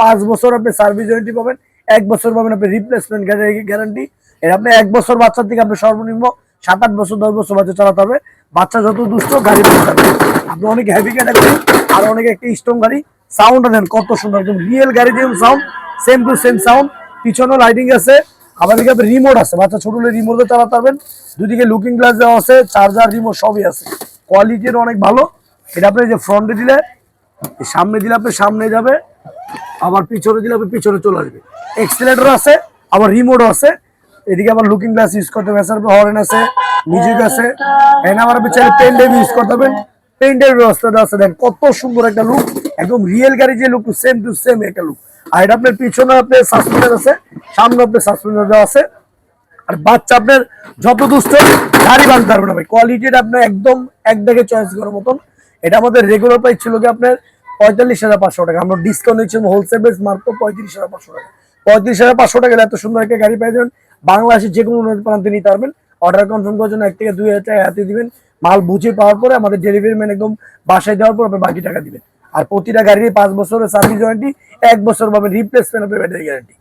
পাঁচ বছর আপনি সার্ভিস পাবেন, এক বছর পাবেন রিপ্লেসমেন্ট গ্যারান্টি আপনি এক বছর বাচ্চার থেকে সর্বনিম্ন সাত আট বছর, দশ বছর বাচ্চা চালাতে হবে। বাচ্চা যত গাড়ি আপনি আর অনেক একটা গাড়ি। দেন কত সুন্দর, একদম রিয়েল গাড়ি sound same to same sound পিছনেও লাইটিং আছে, আবার এদিকে রিমোট আছে। বাচ্চা ছোট হলে রিমোটে চালাতে পারবেন। দুদিকে লুকিং গ্লাস দেওয়া আছে চার্জার রিমোট সবই আছে। কোয়ালিটির অনেক ভালো। এটা আপনি যে ফ্রন্টে দিলে সামনে দিলে আপনি সামনে যাবে, আবার পিছনে দিলে আপনি পিছনে চলে আসবে। এক্সিলেটর আছে, আবার রিমোটও আছে। এদিকে আবার লুকিং গ্লাস ইউজ করতে হবে হরেন আছে মিউজিক আছে। এখানে আবার আপনি চাইলে পেন ড্রাইভ ইউজ করতে পারবেন। পেইন্টের ব্যবস্থা দেওয়া আছে দেন কত সুন্দর একটা লুক একদম রিয়েল গাড়ি যে লুক সেম টু সেম একটা লুক আর এটা আপনার পিছনে আপনার সাসপেন্ডার আছে, সামনে আপনার সাসপেন্ডার দেওয়া আছে। আর বাচ্চা আপনার যত দুষ্ট, গাড়ি বাঁধতে পারবে না ভাই। কোয়ালিটিটা আপনার একদম এক দেখে চয়েস করার মতন। এটা আমাদের রেগুলার প্রাইস ছিল কি আপনার পঁয়তাল্লিশ হাজার পাঁচশো টাকা। আমরা ডিসকাউন্ট দিচ্ছি হোলসেল বেস মাত্র পঁয়ত্রিশ হাজার পাঁচশো টাকা। পঁয়ত্রিশ হাজার পাঁচশো টাকা এত সুন্দর একটা গাড়ি পেয়ে যাবেন বাংলাদেশের যে কোনো প্রান্তে নিতে পারবেন। অর্ডার কনফার্ম করার জন্য এক থেকে দুই হাজার টাকা হাতে দিবেন। মাল বুঝে পাওয়ার পরে আমাদের ডেলিভারি ম্যান একদম বাসায় দেওয়ার পর আপনি বাকি টাকা দিবেন। আর প্রতিটা গাড়ির পাঁচ বছরের সার্ভিস ওয়ারেন্টি এক বছর পাবেন রিপ্লেসমেন্ট হবে ব্যাটারি গ্যারান্টি